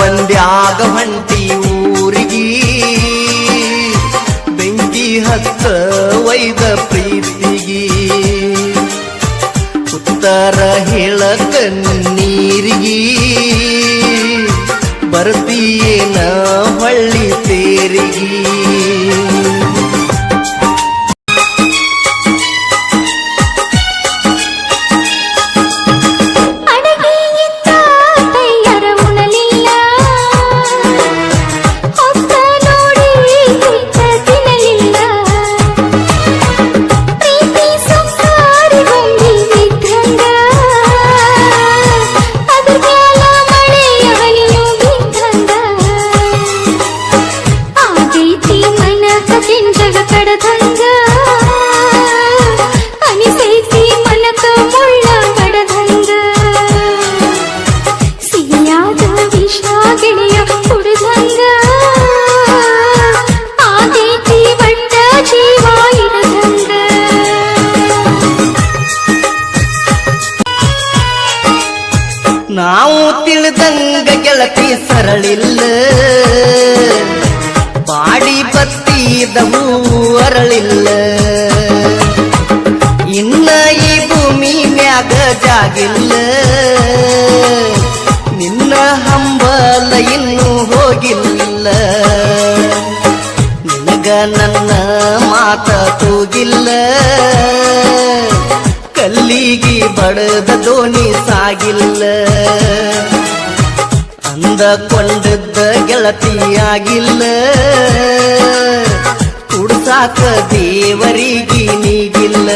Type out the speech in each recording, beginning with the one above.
ಮಂಡ್ಯಾಗ ಹೊಂಟಿ ಊರಿಗಿ ಬೆಂಕಿ ಹತ್ತ ವೈದ ಪ್ರೀತಿಗಿ ಉತ್ತರ ಹೇಳಕ ನೀರಿಗಿ ಬರ್ತೀಯೇನ ಹಳ್ಳಿ ತೇರಿಗಿ ನಾವು ತಿಳಿದಂಗ ಗೆಳತಿ ಸರಳಿಲ್ಲ. ಬಾಡಿ ಬತ್ತಿದವು ಅರಳಿಲ್ಲ. ಇನ್ನ ಈ ಭೂಮಿ ಮ್ಯಾಗ ಜಾಗಿಲ್ಲ. ನಿನ್ನ ಹಂಬಲ ಇನ್ನೂ ಹೋಗಿಲ್ಲ ನಿನಗ ನನ್ನ ಮಾತ ತೂಗಿಲ್ಲ. ಕಲ್ಲಿಗಿ ಬಡದ ದೋಣಿ ಸಾಗಿಲ್ಲ. ಕೊಂಡದ್ದ ಗೆಳತಿಯಾಗಿಲ್ಲ. ಕುಡ್ಸಾಕ ದೇವರಿಗೆ ನೀಗಿಲ್ಲ.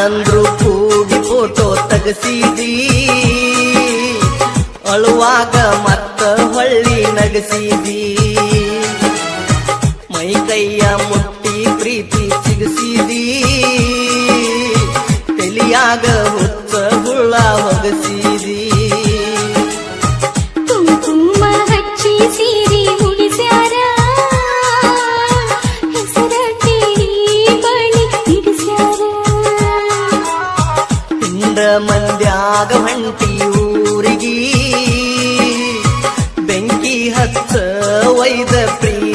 ನಂದ್ರು ಕೂಡಿ ಫೋಟೋ ತಗಸಿದಿ. ಅಳುವಾಗ ಮತ್ತ ಹೊಳ್ಳಿ ನಗಸಿದೀ. ಮಂದ್ಯಾಗ ಹಂಟಿಯೂರಿಗಿ ಬೆಂಕಿ ಹಚ್ಚ ವೈದ ಪ್ರಿಯ